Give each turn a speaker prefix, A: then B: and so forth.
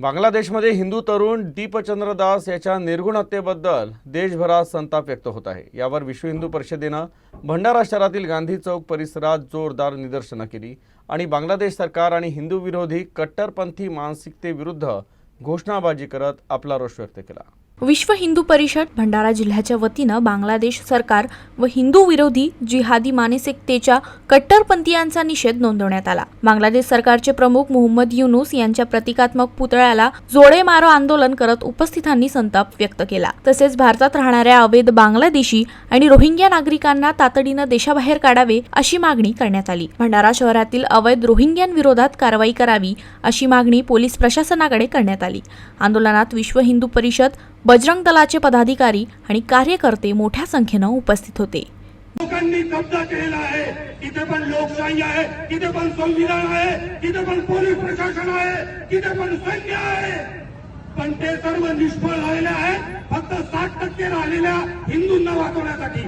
A: बांगलादेशमध्ये हिंदू तरुण दीपचंद्र दास याच्या निर्गुण हत्येबद्दल देशभरात संताप व्यक्त होत आहे. यावर विश्व हिंदू परिषदेनं भंडारा शहरातील गांधी चौक परिसरात जोरदार निदर्शनं केली आणि बांगलादेश सरकार आणि हिंदू विरोधी कट्टरपंथी मानसिकतेविरुद्ध घोषणाबाजी करत आपला रोष व्यक्त केला.
B: विश्व हिंदू परिषद भंडारा जिल्ह्याच्या वतीनं बांगलादेश सरकार व हिंदू विरोधी जिहादी मानसिकतेच्या कट्टरपंथीयांचा निषेध नोंदवण्यात आला. बांगलादेश सरकारचे प्रमुख मोहम्मद युनुस यांच्या प्रतिकात्मक पुतळ्याला जोडे मारो आंदोलन करत उपस्थितांनी संताप व्यक्त केला. तसेच भारतात राहणाऱ्या अवैध बांगलादेशी आणि रोहिंग्या नागरिकांना तातडीनं देशाबाहेर काढावे अशी मागणी करण्यात आली. भंडारा शहरातील अवैध रोहिंग्यांविरोधात कारवाई करावी अशी मागणी पोलीस प्रशासनाकडे करण्यात आली. आंदोलनात विश्व हिंदू परिषद बजरंग दलाचे पदाधिकारी आणि कार्यकर्ते मोठ्या संख्येनं उपस्थित होते.
C: लोकांनी कब्जा केलेला आहे. तिथे पण लोकशाही आहे. तिथे पण संविधान आहे. तिथे पण पोलीस प्रशासन आहे. तिथे पण सैन्य आहे. पण ते सर्व निष्फळ झालेले आहे फक्त साठ टक्के राहिलेल्या हिंदूंना वाचवण्यासाठी.